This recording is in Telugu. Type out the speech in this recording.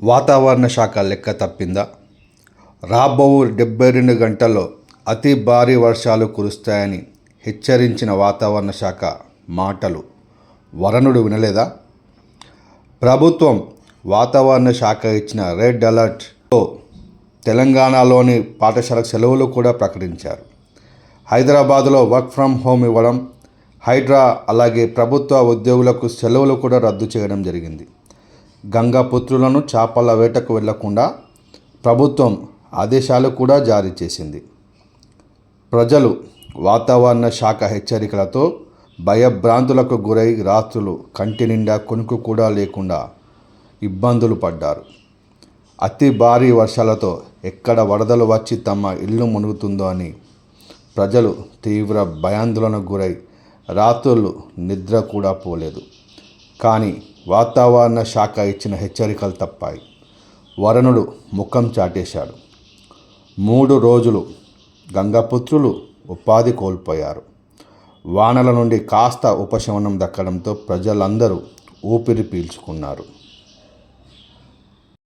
వాతావరణ శాఖ లెక్క తప్పిందా? రాబో డెబ్బై రెండు గంటల్లో అతి భారీ వర్షాలు కురుస్తాయని హెచ్చరించిన వాతావరణ శాఖ మాటలు. వరణుడు వినలేదా? ప్రభుత్వం వాతావరణ శాఖ ఇచ్చిన రెడ్ అలర్ట్తో తెలంగాణలోని పాఠశాల సెలవులు కూడా ప్రకటించారు. హైదరాబాదులో వర్క్ ఫ్రమ్ హోమ్ ఇవ్వడం హైడ్రా అలాగే ప్రభుత్వ ఉద్యోగులకు సెలవులు కూడా రద్దు చేయడం జరిగింది. గంగాపుత్రులను చేపల వేటకు వెళ్ళకుండా ప్రభుత్వం ఆదేశాలు కూడా జారీ చేసింది. ప్రజలు వాతావరణ శాఖ హెచ్చరికలతో భయభ్రాంతులకు గురై రాత్రులు కంటి నిండా కొనుక్కు కూడా లేకుండా ఇబ్బందులు పడ్డారు. అతి భారీ వర్షాలతో ఎక్కడ వరదలు వచ్చి తమ ఇల్లు మునుగుతుందో అని ప్రజలు తీవ్ర భయాందోళనకు గురై రాత్రులు నిద్ర కూడా పోలేదు. కానీ వాతావరణ శాఖ ఇచ్చిన హెచ్చరికలు తప్పాయి. వరుణుడు ముఖం చాటేశాడు. మూడు రోజులు గంగపుత్రులు ఉపాధి కోల్పోయారు. వానల నుండి కాస్త ఉపశమనం దక్కడంతో ప్రజలందరూ ఊపిరి పీల్చుకున్నారు.